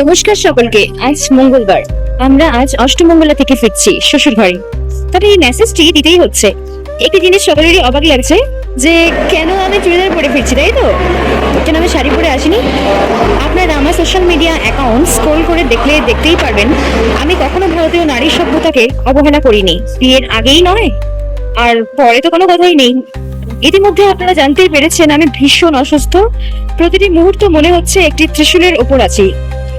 নমস্কার সকলকে, আজ মঙ্গলবার। আমরা আজ অষ্টমঙ্গলা থেকে ফিরছি, শ্বশুর ঘরে। তবে এই মেসেজটি দিতেই হচ্ছে। একটি জিনিস সকলেরই অবাক লাগছে, যে কেন আমি চুড়িদার পরে ফিরছি, তাই তো? কেন আমি শাড়ি পরে আসিনি? আপনারা আমার সোশ্যাল মিডিয়া অ্যাকাউন্ট স্ক্রোল করে দেখলে দেখতেই পারবেন, আমি কখনো ভারতীয় নারী সভ্যতাকে অবহেলা করিনি। বিয়ের আগেই নয়, আর পরে তো কোনো কথাই নেই। ইতিমধ্যে আপনারা জানতেই পেরেছেন, আমি ভীষণ অসুস্থ। প্রতিটি মুহূর্ত মনে হচ্ছে একটি ত্রিশূলের ওপর আছি।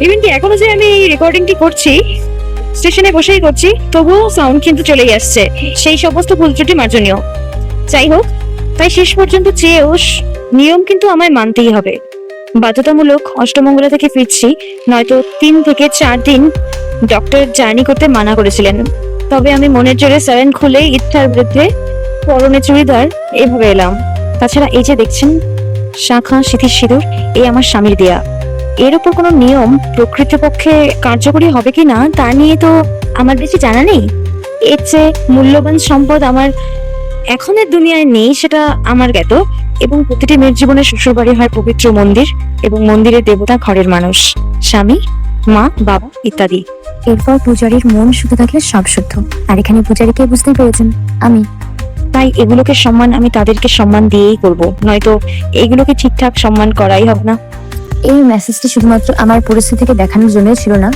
ইভেন কি, এখনও যে আমি এই রেকর্ডিংটি করছি স্টেশনে বসেই করছি, তবুও সাউন্ড কিন্তু চলেই আসছে। সেই সমস্ত ভুল ত্রুটি মার্জনীয়। যাই হোক, তাই শেষ পর্যন্ত চেয়েও নিয়ম কিন্তু আমায় মানতেই হবে। বাধ্যতামূলক অষ্টমঙ্গলা থেকে ফিরছি, নয়তো তিন থেকে চার দিন ডক্টর জার্নি করতে মানা করেছিলেন। তবে আমি মনের জোরে স্যারেন খুলে ইচ্ছার বিরুদ্ধে পরনে চুড়িদার এভাবে এলাম। তাছাড়া এই যে দেখছেন, শাখা, সিথির সিঁদুর, এই আমার স্বামীর দেয়া। এর উপর কোনো নিয়ম প্রকৃতপক্ষে কার্যকরী হবে কি না তা নিয়ে তো আমার বেশি জানা নেই। এর চেয়ে মূল্যবান সম্পদ আমার এখনের দুনিয়ায় নেই সেটা আমার জ্ঞাত এবং প্রতিটি মেয়ের জীবনে শ্বশুরবাড়ি হয় পবিত্র মন্দির এবং মন্দিরের দেবতা ঘরের মানুষ স্বামী মা বাবা ইত্যাদি। এরপর পূজারীর মন শুধু থাকলে সব শুদ্ধ। আর এখানে পূজারীকে বুঝতেই পেরেছেন আমি। তাই এগুলোকে সম্মান আমি তাদেরকে সম্মান দিয়েই করব। নয়তো এগুলোকে ঠিকঠাক সম্মান করাই হবে না। এই মেসেজটি শুধুমাত্র আমার পরিস্থিতিকে দেখানোর জন্য ছিল না,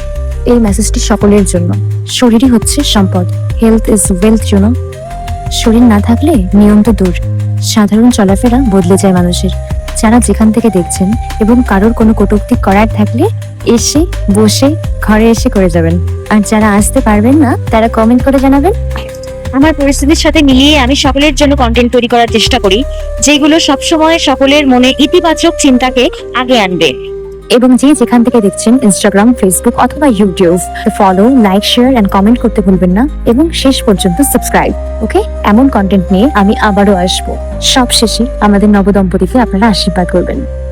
এই মেসেজটি সকলের জন্য। শরীরই হচ্ছে সম্পদ। হেলথ ইজ ওয়েলথ জন্য শরীর না থাকলে নিয়ম তো দূর। সাধারণ চলাফেরা বদলে যায় মানুষের। যারা যেখান থেকে দেখছেন এবং কারোর কোনো কটূক্তি করার থাকলে এসে, বসে, ঘরে এসে করে যাবেন। আর যারা আসতে পারবেন না, তারা কমেন্ট করে জানাবেন। আমার পরিস্থিতির সাথে মিলিয়ে আমি সকলের জন্য কন্টেন্ট তৈরি করার চেষ্টা করি, যেগুলো সবসময় সকলের মনে ইতিবাচক চিন্তাকে আগে আনবে। এবং যে যেখান থেকে দেখছেন ইনস্টাগ্রাম ফেসবুক অথবা YouTube follow like share and comment করতে ভুলবেন না। এবং শেষ পর্যন্ত সাবস্ক্রাইব ওকে এমন কন্টেন্ট নিয়ে আমি আবারও আসব। সবশেষে আমাদের নবদম্পতিকে আপনারা আশীর্বাদ করবেন।